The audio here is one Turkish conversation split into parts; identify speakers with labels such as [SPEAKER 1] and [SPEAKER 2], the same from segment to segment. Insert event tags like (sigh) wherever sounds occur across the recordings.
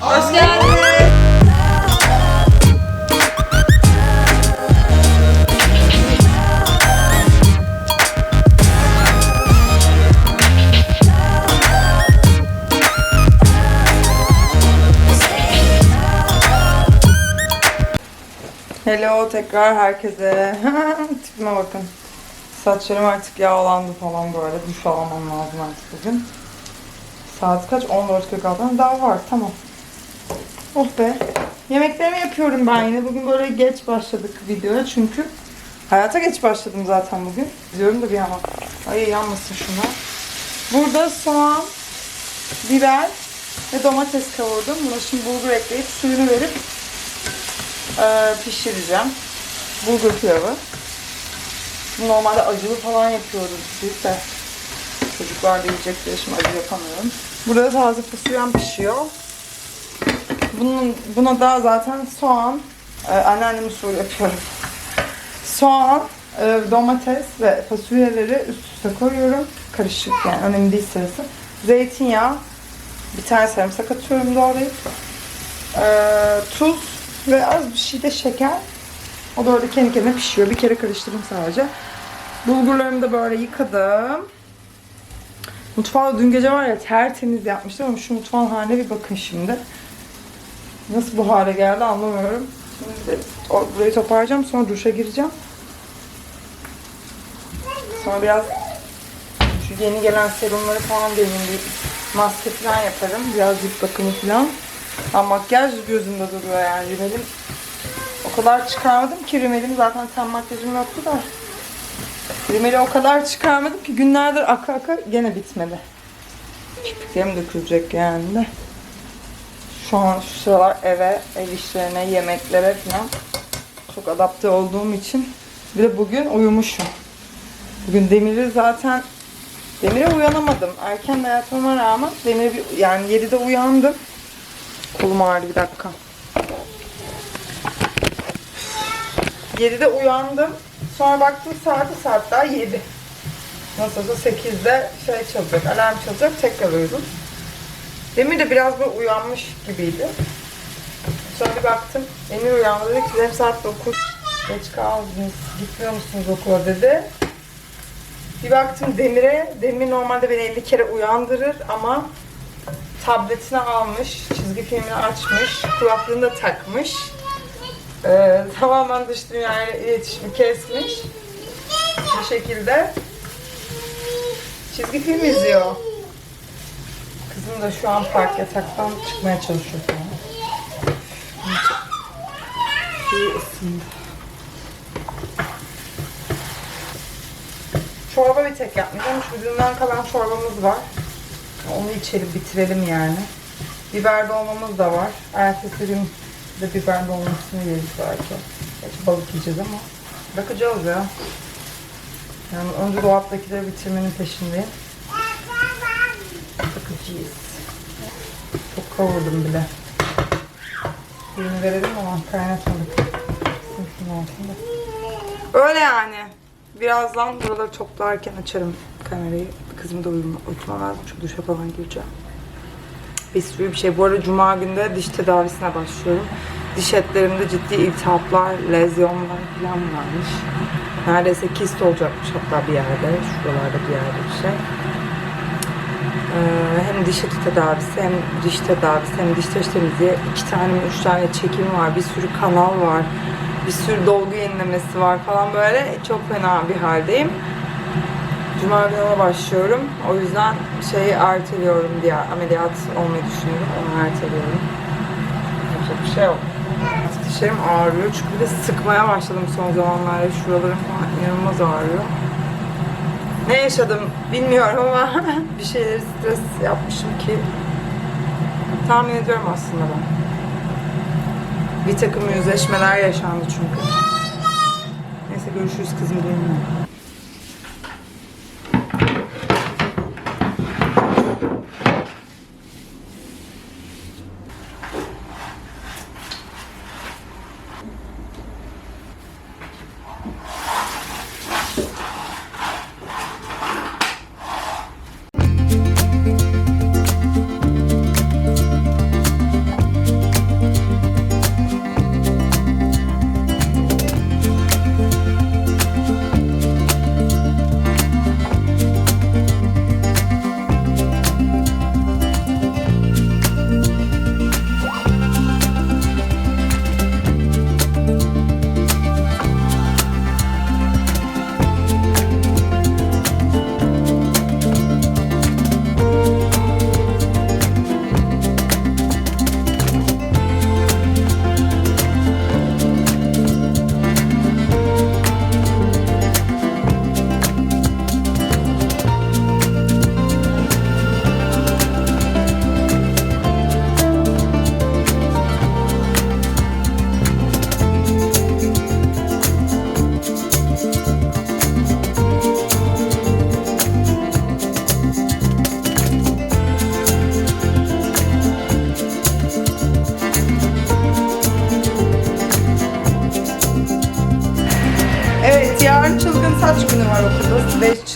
[SPEAKER 1] Hoş geldiniz. Hello tekrar herkese. (laughs) Tipime bakın. Saçlarım artık yağlandı falan böyle. Duş almam lazım artık bugün. Saat kaç? 14.46. Daha var tamam. Oh be. Yemeklerimi yapıyorum ben yine. Bugün böyle geç başladık videoya çünkü hayata geç başladım zaten bugün. Diyorum da bir ama. Ay yanmasın şuna. Burada soğan, biber ve domates kavurdum. Buna şimdi bulgur ekleyip suyunu verip eee, pişireceğim. Bulgur pilavı. Normalde acılı falan yapıyoruz biz de. Çocuklar da yiyecek diye şimdi acı yapamıyorum. Burada da taze fasulyem pişiyor. Bunun, buna da zaten soğan, e, anneannem usulü yapıyorum. Soğan, e, domates ve fasulyeleri üst üste koyuyorum. Karışık yani önemli değil sırası. Zeytinyağı, bir tane sarımsak atıyorum doğrayıp. E, tuz ve az bir şey de şeker. O da orada kendi kendine pişiyor. Bir kere karıştırdım sadece. Bulgurlarımı da böyle yıkadım. Mutfağı dün gece var ya tertemiz yapmıştım ama şu mutfağın haline bir bakın şimdi. Nasıl bu hale geldi anlamıyorum. Şimdi burayı toparlayacağım sonra duşa gireceğim. Sonra biraz şu yeni gelen serumları falan deneyim bir maske falan yaparım. Biraz cilt bakımı falan. Ama makyaj gözümde duruyor yani rimelim. O kadar çıkarmadım ki rimelim zaten ten makyajım yoktu da. Rimeli o kadar çıkarmadım ki günlerdir aka aka gene bitmedi. Kirpiklerim dökülecek yani de. Şu an şu sıralar eve, ev işlerine, yemeklere falan çok adapte olduğum için. Bir de bugün uyumuşum. Bugün Demir'i zaten Demir'e uyanamadım. Erken yatmama rağmen Demir'e bir, yani 7'de uyandım. Kolum ağrıdı bir dakika. 7'de uyandım. Sonra baktım saati saat daha 7. Nasıl olsa 8'de şey çalacak, alarm çalacak, tekrar uyudum. Demir de biraz böyle uyanmış gibiydi. Sonra bir baktım, Emir uyandı dedi ki "Sizin saat 9, geç kaldınız, gitmiyor musunuz okula dedi. Bir baktım Demir'e, Demir normalde beni 50 kere uyandırır ama tabletini almış, çizgi filmini açmış, kulaklığını da takmış. Ee, tamamen dış dünyayla iletişimi kesmiş. Bu şekilde çizgi film izliyor. Kızım da şu an park yataktan çıkmaya çalışıyor falan. İyi ısındı. Çorba bir tek yapmayacağım. Şu dünden kalan çorbamız var. Onu içelim bitirelim yani. Biber dolmamız da var. Ertesi gün de biber dolmasını yeriz belki. Gerçi balık yiyeceğiz ama bakacağız ya. Yani önce dolaptakileri bitirmenin peşindeyim. Bakacağız. Çok kavurdum bile. Suyunu verelim ama kaynatmadık. Altında. Öyle yani. Birazdan buraları toplarken açarım kamerayı. Kızımı da uyuma, uyutmam lazım çünkü duşa falan gireceğim. Bir sürü bir şey. Bu arada cuma günde diş tedavisine başlıyorum. Diş etlerimde ciddi iltihaplar, lezyonlar falan varmış. Neredeyse kist olacakmış hatta bir yerde. Şuralarda bir yerde bir şey. Ee, diş eti tedavisi hem diş tedavisi hem diş taş temizliği. iki tane mi üç tane çekim var. Bir sürü kanal var. Bir sürü dolgu yenilemesi var falan böyle. Çok fena bir haldeyim. Cuma günü ona başlıyorum. O yüzden şeyi erteliyorum diye ameliyat olmayı düşünüyorum. Onu erteliyorum. Yapacak bir şey yok. Dişlerim ağrıyor çünkü bir de sıkmaya başladım son zamanlarda. Şuralarım falan inanılmaz ağrıyor. Ne yaşadım bilmiyorum ama (laughs) bir şeyleri stres yapmışım ki tahmin ediyorum aslında ben. Bir takım yüzleşmeler yaşandı çünkü. Neyse görüşürüz kızım benim.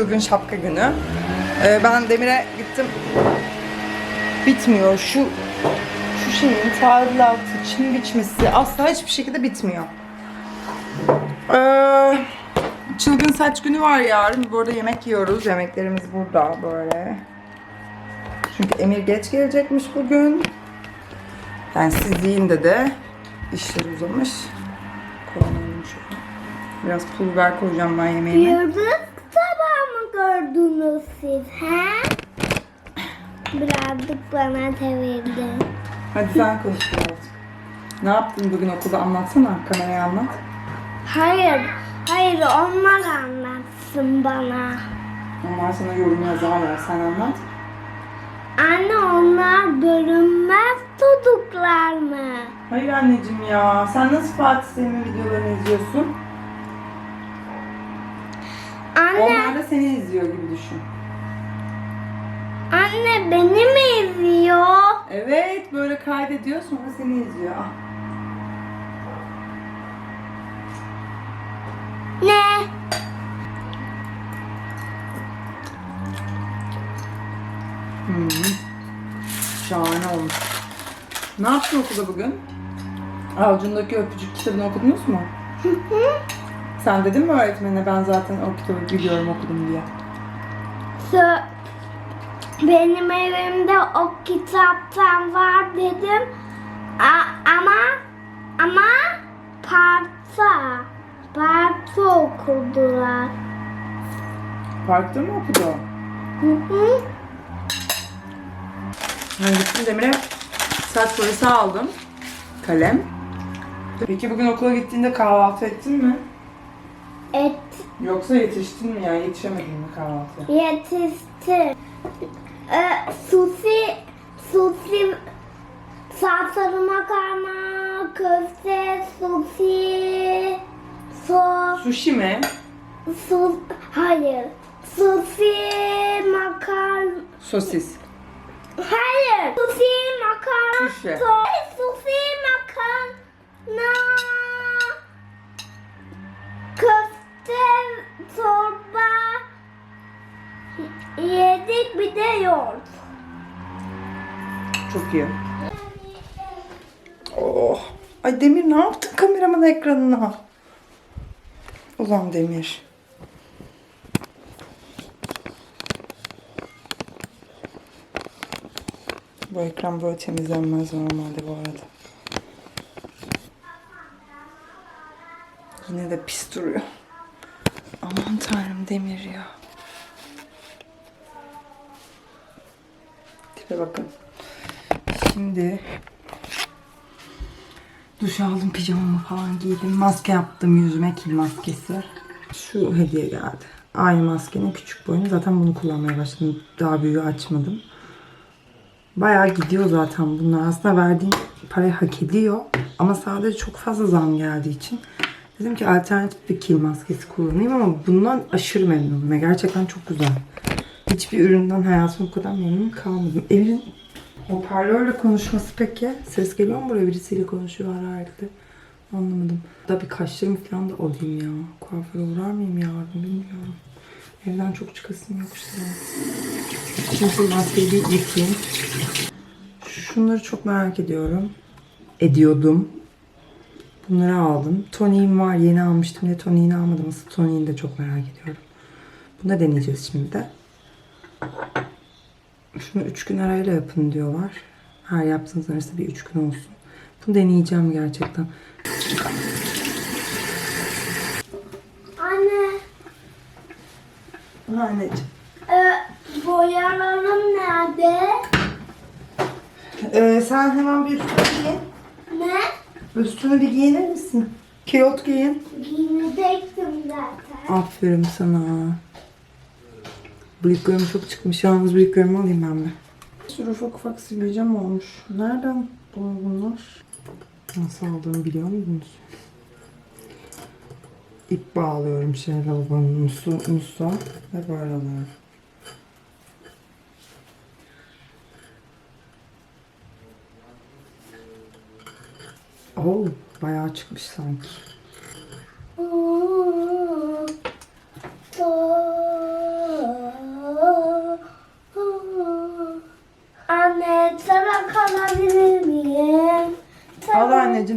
[SPEAKER 1] Çılgın şapka günü. Ee, ben Demir'e gittim. Bitmiyor. Şu şu şeyin tadilatı, çim biçmesi asla hiçbir şekilde bitmiyor. Ee, çılgın saç günü var yarın. Bu arada yemek yiyoruz. Yemeklerimiz burada böyle. Çünkü Emir geç gelecekmiş bugün. Yani siz yiyin de işler uzamış. Şöyle. Biraz pul biber koyacağım ben yemeğime.
[SPEAKER 2] Yıldız gördünüz siz he? Birazcık bana çevirdi.
[SPEAKER 1] Hadi sen konuş birazcık. Ne yaptın bugün okulda anlatsana. Kameraya anlat.
[SPEAKER 2] Hayır, hayır onlar anlatsın bana.
[SPEAKER 1] Onlar sana yorum yazarlar. Sen anlat.
[SPEAKER 2] Anne onlar görünmez çocuklar mı?
[SPEAKER 1] Hayır anneciğim ya. Sen nasıl Fatih Selim'in videolarını izliyorsun?
[SPEAKER 2] Anne,
[SPEAKER 1] Onlar da seni izliyor gibi düşün.
[SPEAKER 2] anne beni mi izliyor?
[SPEAKER 1] Evet böyle kaydediyor sonra seni izliyor. Ah.
[SPEAKER 2] Ne?
[SPEAKER 1] Hmm. Şahane olmuş. Ne yaptın okulda bugün? Avucundaki öpücük kitabını okudunuz mu? Sen dedin mi öğretmenine ben zaten o kitabı biliyorum okudum diye?
[SPEAKER 2] Sö- Benim evimde o kitaptan var dedim. A- ama ama parça parça okudular.
[SPEAKER 1] Parkta mı okudu?
[SPEAKER 2] Hı hı.
[SPEAKER 1] Ben gittim Demir'e saç boyası aldım. Kalem. Peki bugün okula gittiğinde kahvaltı ettin mi?
[SPEAKER 2] Et
[SPEAKER 1] Yoksa yetiştin mi yani yetişemedin mi kahvaltıya?
[SPEAKER 2] yetişti. Ee, susi susi salçalı makarna, köfte, susi, sos.
[SPEAKER 1] Sushi mi?
[SPEAKER 2] Sus, hayır. Susi makarna.
[SPEAKER 1] Sosis.
[SPEAKER 2] Hayır. Susi makarna.
[SPEAKER 1] Sushi. Çok iyi. Oh. Ay Demir ne yaptın kameraman ekranına? Ulan Demir. Bu ekran böyle temizlenmez normalde bu arada. Yine de pis duruyor. Aman tanrım Demir ya. Tipe bakın. Şimdi duş aldım, pijamamı falan giydim. Maske yaptım yüzüme kil maskesi. Şu hediye geldi. Aynı maskenin küçük boyunu. Zaten bunu kullanmaya başladım. Daha büyüğü açmadım. Bayağı gidiyor zaten bunlar. Aslında verdiğim parayı hak ediyor. Ama sadece çok fazla zam geldiği için dedim ki alternatif bir kil maskesi kullanayım ama bundan aşırı memnunum. Gerçekten çok güzel. Hiçbir üründen hayatımda bu kadar memnun kalmadım. Evin hoparlörle konuşması peki. Ses geliyor mu buraya birisiyle konuşuyor herhalde. Anlamadım. Da bir kaşlarımı falan da alayım ya. Kuaföre uğrar mıyım yarın bilmiyorum. Evden çok çıkasım yok işte. Şu maskeyi bir yıkayayım. Şunları çok merak ediyorum. Ediyordum. Bunları aldım. Toniğim var. Yeni almıştım diye toniğini almadım. Aslında toniğini de çok merak ediyorum. Bunu da deneyeceğiz şimdi de. Şunu 3 gün arayla yapın diyorlar. Her yaptığınız arası bir 3 gün olsun. Bunu deneyeceğim gerçekten.
[SPEAKER 2] Anne,
[SPEAKER 1] Anneciğim.
[SPEAKER 2] e, boyalarım nerede?
[SPEAKER 1] Ee, sen hemen bir üstünü giyin.
[SPEAKER 2] Ne?
[SPEAKER 1] Üstünü bir giyinir misin? Kilot giyin.
[SPEAKER 2] Giyinecektim zaten.
[SPEAKER 1] Aferin sana. Bıyıklarım çok çıkmış. Yalnız bıyıklarımı alayım ben bir. Bir sürü ufak ufak sivilcem olmuş. Nereden bu- bunlar? Nasıl aldığımı biliyor musunuz? İp bağlıyorum şey lavabonun musu, musa ve böyle alıyorum. Oo, bayağı çıkmış sanki.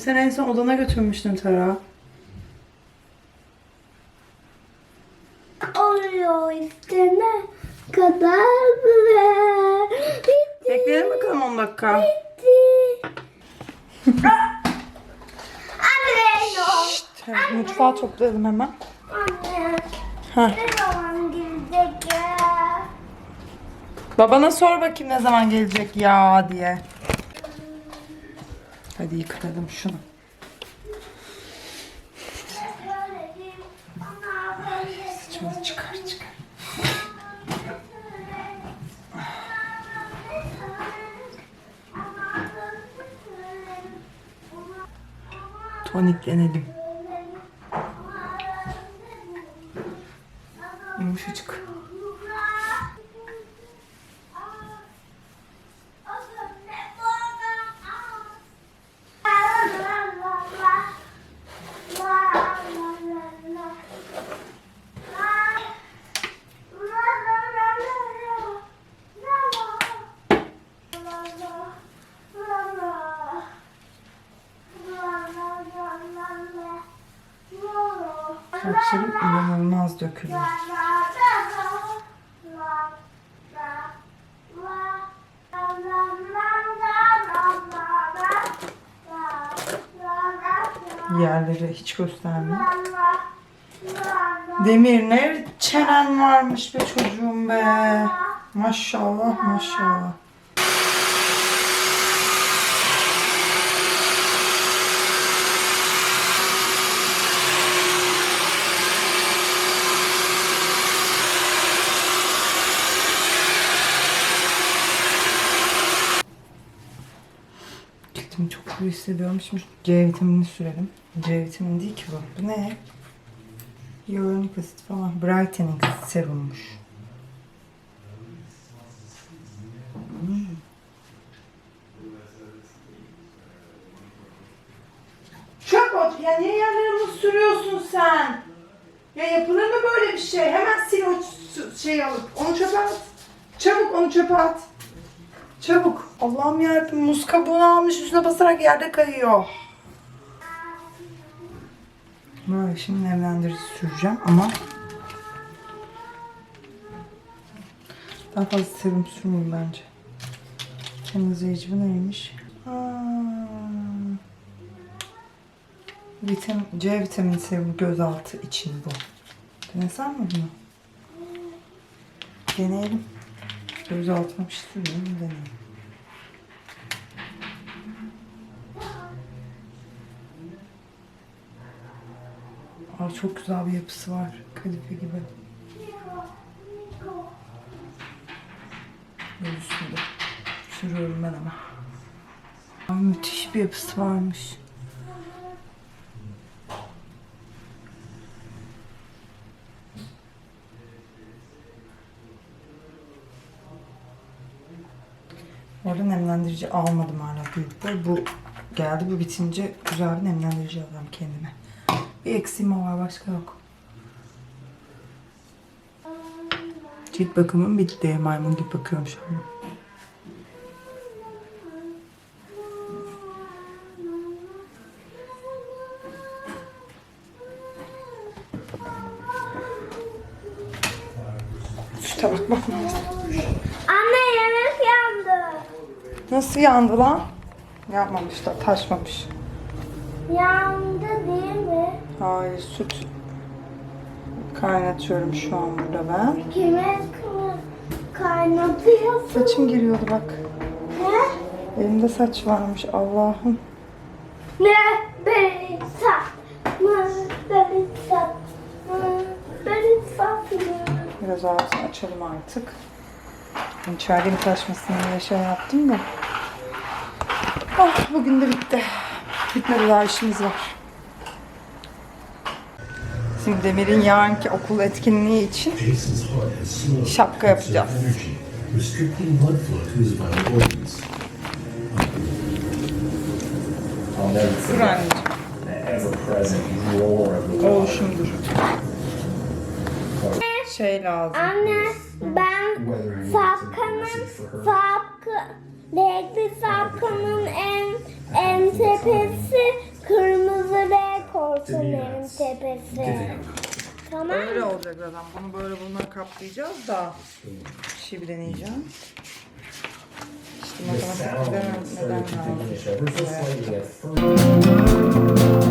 [SPEAKER 1] Sen en son odana götürmüştün Tara.
[SPEAKER 2] Oluyor işte ne kadar güzel. Bitti.
[SPEAKER 1] Bekleyelim bakalım 10 dakika.
[SPEAKER 2] Bitti. (laughs) Anne.
[SPEAKER 1] Evet, mutfağı toplayalım hemen.
[SPEAKER 2] Anne.
[SPEAKER 1] Heh.
[SPEAKER 2] Ne zaman gelecek ya?
[SPEAKER 1] Babana sor bakayım ne zaman gelecek ya diye. Hadi yıkayalım şunu. Şunu çıkar çıkar. Toniklenelim. Saçlarım inanılmaz dökülüyor. Yerleri hiç göstermiyor. Demir ne çenen varmış be çocuğum be. Maşallah maşallah. Kuru hissediyorum. Şimdi C vitamini sürelim. C vitamini değil ki bu. Bu ne? Hyaluronik asit falan. Brightening serummuş. Hmm. Çöp ot. Ya niye yerlerimi sürüyorsun sen? Ya yapılır mı böyle bir şey? Hemen sil o şeyi alıp. Onu çöpe at. Çabuk onu çöpe at. Çabuk. Allah'ım yarabbim muz kabuğunu almış üstüne basarak yerde kayıyor. Böyle şimdi nemlendirici süreceğim ama daha fazla serum sürmeyeyim bence. Temizleyici bu neymiş? Vitamin, C vitamini serum gözaltı için bu. Denesem mi bunu? Deneyelim. Gözaltıma bir şey deneyelim. Aa, çok güzel bir yapısı var. Kadife gibi. Böyle üstünde. Sürüyorum ben ama. Aa, müthiş bir yapısı varmış. Orada nemlendirici almadım hala büyük boy. Bu geldi. Bu bitince güzel bir nemlendirici alacağım kendime. Bir eksiğim var. Başka yok. Cilt bakımım bitti. Maymun gibi bakıyorum şu an. Şu tabak bakmam
[SPEAKER 2] Anne yemek yandı.
[SPEAKER 1] Nasıl yandı lan? Yapmamışlar, taşmamış.
[SPEAKER 2] Yandı mi?
[SPEAKER 1] Hayır, süt kaynatıyorum şu an burada ben.
[SPEAKER 2] Kime kaynatıyorsun?
[SPEAKER 1] Saçım giriyordu bak.
[SPEAKER 2] Ne?
[SPEAKER 1] Elimde saç varmış Allah'ım.
[SPEAKER 2] Ne? Beni satma. Beni satma. Beni satma.
[SPEAKER 1] Biraz ağzını açalım artık. Bir taşmasın diye şey yaptım da. Ah bugün de bitti. Bitmedi daha işimiz var. Şimdi Demir'in yarınki okul etkinliği için Şapka yapacağız.
[SPEAKER 3] water.
[SPEAKER 1] Oluşumdur. Şey lazım.
[SPEAKER 2] Anne ben
[SPEAKER 3] he needs a
[SPEAKER 2] sapkanın
[SPEAKER 3] message for her.
[SPEAKER 2] sapkı olsun tepesi. Tamam.
[SPEAKER 1] Öyle olacak zaten. Bunu böyle bunlar kaplayacağız da şibleneceğim. Şey işte matematikte neden lazım.